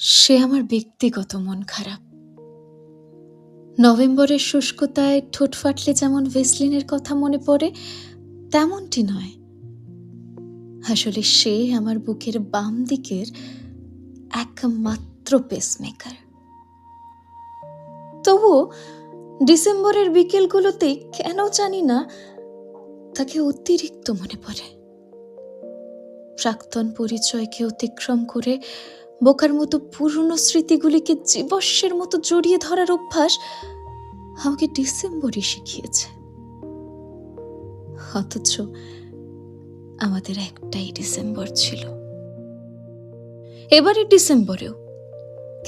সে আমার ব্যক্তিগত মন খারাপ। নভেম্বরের শুষ্কতায় ঠোঁট ফাটলে যেমন ভেসলিনের কথা মনে পড়ে, তেমনটি নয়। আসলে সে আমার বুকের বাম দিকের একমাত্র পেসমেকার তবুও ডিসেম্বরের বিকেলগুলোতে কেন জানি না, তাকে অতিরিক্ত মনে পড়ে। প্রাক্তন পরিচয়কে অতিক্রম করে বোকার মতো পুরনো স্মৃতিগুলিকে জীবস্যের মতো জড়িয়ে ধরার অভ্যাস আমাকে ডিসেম্বরই শিখিয়েছে। অথচ আমাদের একটাই ডিসেম্বর ছিল। এবারে ডিসেম্বরেও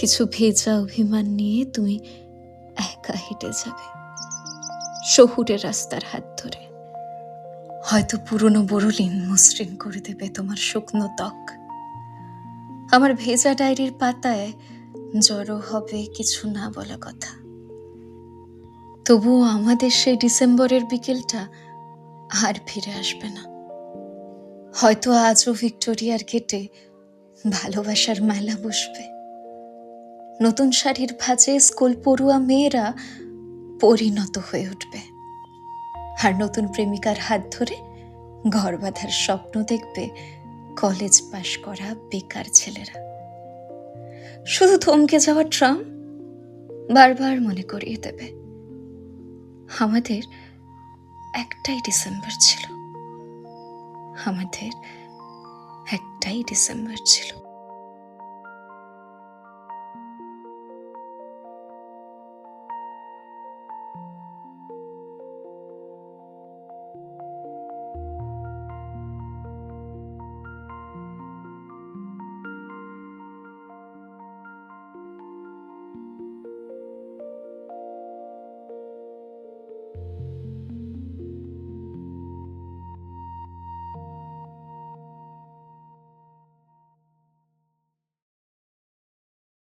কিছু ভেজা অভিমান নিয়ে তুমি একা হেঁটে যাবে। শহুরের রাস্তার হাত ধরে। হয়তো পুরনো বড়লিন মসৃণ করে দেবে তোমার শুকনো ত্বক। আমার ভেজা ডায়েরির পাতায় জড়ো হবে কিছু না বলা কথা। তবুও আমাদের সেই ডিসেম্বরের বিকেলটা আর ফিরে আসবে না। হয়তো আজও ভিক্টোরিয়ার গেটে ভালোবাসার মেলা বসবে। নতুন শাড়ির ভাঁজে স্কুল পড়ুয়া মেয়েরা পরিণত হয়ে উঠবে। আর নতুন প্রেমিকার হাত ধরে ঘর বাঁধার স্বপ্ন দেখবে কলেজ পাশ করা বেকার ছেলেরা। শুধু থমকে যাওয়া ট্রাম বারবার মনে করিয়ে দেবে। আমাদের একটাই ডিসেম্বর ছিল। আমাদের একটাই ডিসেম্বর ছিল।